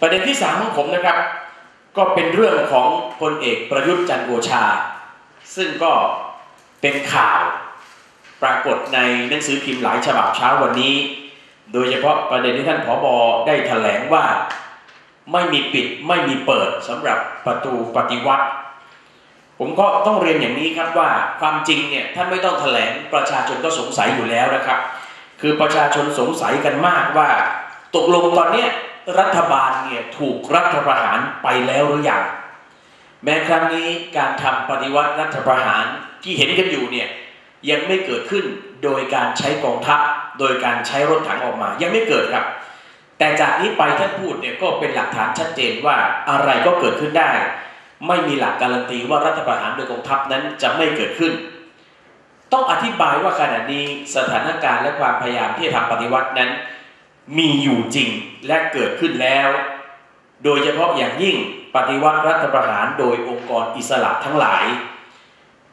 ประเด็นที่สามของผมนะครับ ก็เป็นเรื่องของพลเอกประยุทธ์จันทร์โอชา ซึ่งก็เป็นข่าวปรากฏในหนังสือพิมพ์หลายฉบับเช้าวันนี้ โดยเฉพาะประเด็นที่ท่านผอบอได้ถแถลงว่าไม่มีปิดไม่มีเปิดสำหรับประตูปฏิวัติ ผมก็ต้องเรียนอย่างนี้ครับว่าความจริงเนี่ยท่านไม่ต้องถแถลงประชาชนก็สงสัยอยู่แล้วนะครับ คือประชาชนสงสัยกันมากว่า ตกลงตอนเนี้ย รัฐบาลเนี่ยถูกรัฐประหารไปแล้วหรือยังแม้ครั้งนี้การทำปฏิวัติรัฐประหารที่เห็นกันอยู่เนี่ยยังไม่เกิดขึ้นโดยการใช้กองทัพโดยการใช้รถถังออกมา ยังไม่เกิดครับ แต่จากนี้ไปท่านพูดเนี่ยก็เป็นหลักฐานชัดเจนว่าอะไรก็เกิดขึ้นได้ ไม่มีหลักการันตีว่ารัฐประหารโดยกองทัพนั้นจะไม่เกิดขึ้น ต้องอธิบายว่าขณะนี้สถานการณ์และความพยายามที่จะทำปฏิวัตินั้น มีอยู่จริงและเกิดขึ้นแล้ว โดยเฉพาะอย่างยิ่งปฏิวัติรัฐประหารโดยองค์กรอิสระทั้งหลาย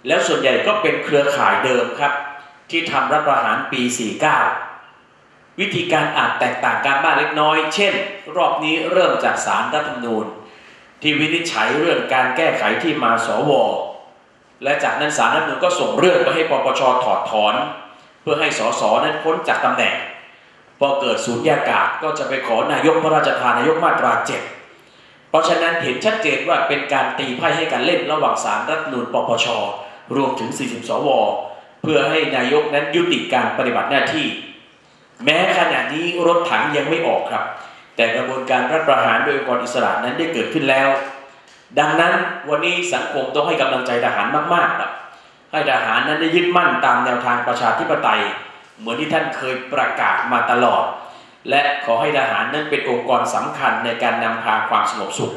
แล้วส่วนใหญ่ก็เป็นเครือข่ายเดิมครับ ที่ทำรัฐประหารปี 49 วิธีการอาจแตกต่างกันบ้างเล็กน้อย เช่น รอบนี้เริ่มจากสารรัฐธรรมนูญ ที่วินิจฉัยเรื่องการแก้ไขที่มาสวและจากนั้นสารรัฐธรรมนูญก็ส่งเรื่องไปให้ปปชถอดถอน เพื่อให้สสนั้นพ้นจากตำแหน่ง อเกิดสูญญากาศก็จะไปขอนายกพระราชทานนายกมาตราเจ็ดเพราะฉะนั้นเห็นชัดเจนว่าเป็นการตีไพ่ให้การเล่นระหว่างสารรัฐมนูญปปช รวมถึง 40 สว เพื่อให้นายกนั้นยุติการปฏิบัติหน้าที่ แม้ขณะนี้รถถังยังไม่ออกครับ แต่กระบวนการรัฐประหารโดยองค์กรอิสระนั้นได้เกิดขึ้นแล้ว ดังนั้นวันนี้สังคมต้องให้กำลังใจทหารมากๆครับให้ทหารนั้นได้ยึดมั่นตามแนวทางประชาธิปไตย เหมือนที่ท่านเคยประกาศมาตลอด และขอให้ทหารนั้นเป็นองค์กรสำคัญในการนำพาความสงบสุข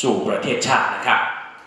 สู่ประเทศชาตินะครับ